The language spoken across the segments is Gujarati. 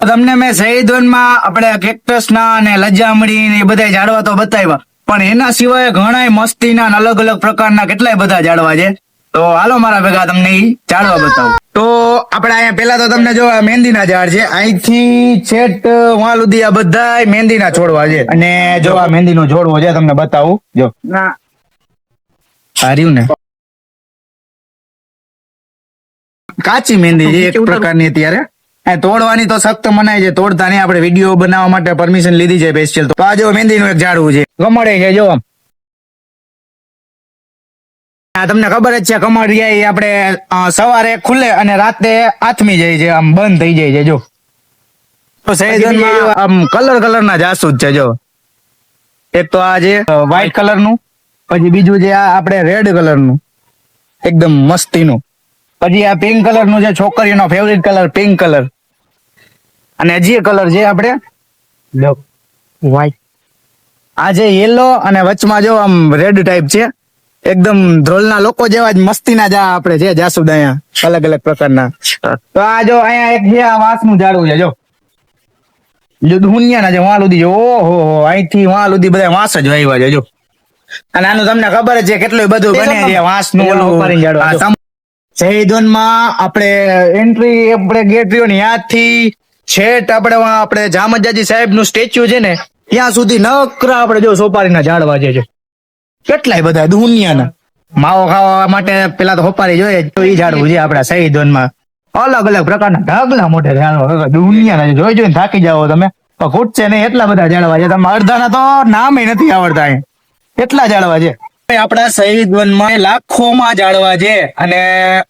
તમને મેં શહીદ વનમાં આપણે કેક્ટસ ના અને લજામડી ને એ બધા ઝાડવા તો બતાવ્યા. પણ એના સિવાય ઘણા મસ્તીના અલગ અલગ પ્રકારના કેટલાય બધા ઝાડવા છે. તો હાલો મારા ભેગા તમને ઈ ઝાડવા બતાવું. તો આપણે અહીંયા પેલા તો તમને જો મહેંદીના ઝાડ છે અહીંથી છેટ વાં સુધી આ બધા મહેંદીના છોડવા છે. અને જો આ મહેંદીનો છોડવો છે તમને બતાવું. જો. ના. સાર્યું ને. કાચી મહેંદી છે એક પ્રકારની અત્યારે. તોડવાની તો સખ્ત મનાય છે. તોડતા નહીં. આપણે વીડિયો બનાવવા માટે પરમિશન લીધી છે સ્પેશિયલ તો આ જો મહેંદીનું એક ઝાડવું છે. કમળે છે જો તમને ખબર જ છે કમળિયા એ આપણે સવારે ખુલે અને રાતે આથમી જાય છે. આમ બંધ થઈ જાય છે જો. તો સેઝનમાં આમ કલર કલર ના જાસૂદ છે જો. એક તો આ છે વ્હાઈટ કલરનું. પછી બીજું છે આ આપણે રેડ કલરનું. એકદમ મસ્તીનું. પછી આ પિંક કલરનું છે છોકરીનો ફેવરિટ કલર પિંક કલર અને હજી કલર છે આપણે. વ્હાઈટ આ જે યેલો અને વચમાં જો આમ રેડ ટાઈપ છે એકદમ ધ્રોલના લોકો જેવા જ મસ્તીના જા આપણે છે જાસુદ અહીંયા અલગ અલગ પ્રકારના. તો આ જો અહીંયા એક છે આ વાંસનું ઝાડવું છે જો. જો દુનિયાના જે વાં લુધી જો ઓહો હો અહીંથી વાં લુધી બધા વાંસ જ વાવ્યા છે જો. અને આનું તમને ખબર છે કેટલું બધું બને છે વાંસનું ઓલું. શહીદોનમાં આપણે એન્ટ્રી આપણે ગેટ રહ્યો ને ત્યાંથી છેટ આપણે આપણે જામજાજી સાહેબનું સ્ટેચ્યુ છે ને, ત્યાં સુધી નકરા આપણે જો સોપારીના ઝાડવા છે. કેટલાય બધા દુનિયાના. માવો ખાવા માટે પેલા તો હોપારી જોઈએ, તો એ ઝાડવું છે આપણા શહીદોનમાં. અલગ અલગ પ્રકારના ઢગલા મોટે દુનિયાના જોઈ જોઈને થાકી જાઓ તમે. ખૂટશે નહીં એટલા બધા ઝાડવા છે. તમે અડધાના તો નામે નથી આવડતા એટલા ઝાડવા છે. આપણા શહીદ વનમાં લાખોમાં જાળવા છે. અને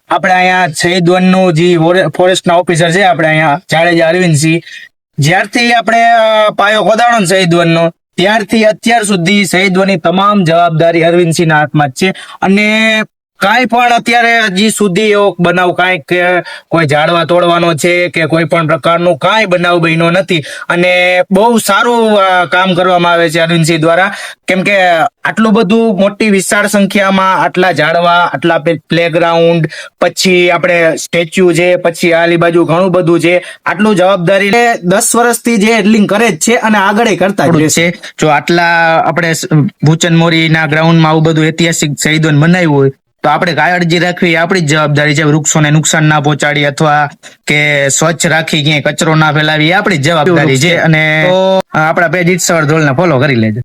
આપણે અહીંયા શહીદ વનનું જે ફોરેસ્ટના ઓફિસર છે, આપણે અહીંયા જાડેજા અરવિંદસિંહ. જ્યારથી આપણે પાયો ખોદાણો શહીદ વનનો, ત્યારથી અત્યાર સુધી શહીદ વનની તમામ જવાબદારી અરવિંદસિંહના હાથમાં જ છે. અને કાંઈ પણ અત્યારે હજી સુધી એવો બનાવ કાંઈ કે કોઈ ઝાડવા તોડવાનો છે કે કોઈ પણ પ્રકારનું કાંઈ બનાવ બન્યો નથી. અને બહુ સારું કામ કરવામાં આવે છે અરવિંદસિંહ દ્વારા. કેમ કે આટલું બધું મોટી વિશાળ સંખ્યામાં આટલા ઝાડવા, આટલા પ્લેગ્રાઉન્ડ પછી આપણે સ્ટેચ્યુ છે, પછી આલી બાજુ ઘણું બધું છે. આટલું જવાબદારી દસ વર્ષથી જે હેડલિંગ કરે જ છે અને આગળ કરતા જ રહેશે. જો આટલા આપણે ભૂચન મોરીના ગ્રાઉન્ડમાં આવું બધું ઐતિહાસિક શહીદોને મનાવ્યું હોય તો આપણે કાળજી રાખવી આપણી જ જવાબદારી છે વૃક્ષોને નુકસાન ના પહોંચાડી અથવા કે સ્વચ્છ રાખી ક્યાંય કચરો ના ફેલાવી આપણી જ જવાબદારી છે. અને આપણા પેજ ઈટ સવાર ધોળને ફોલો કરી લેજો.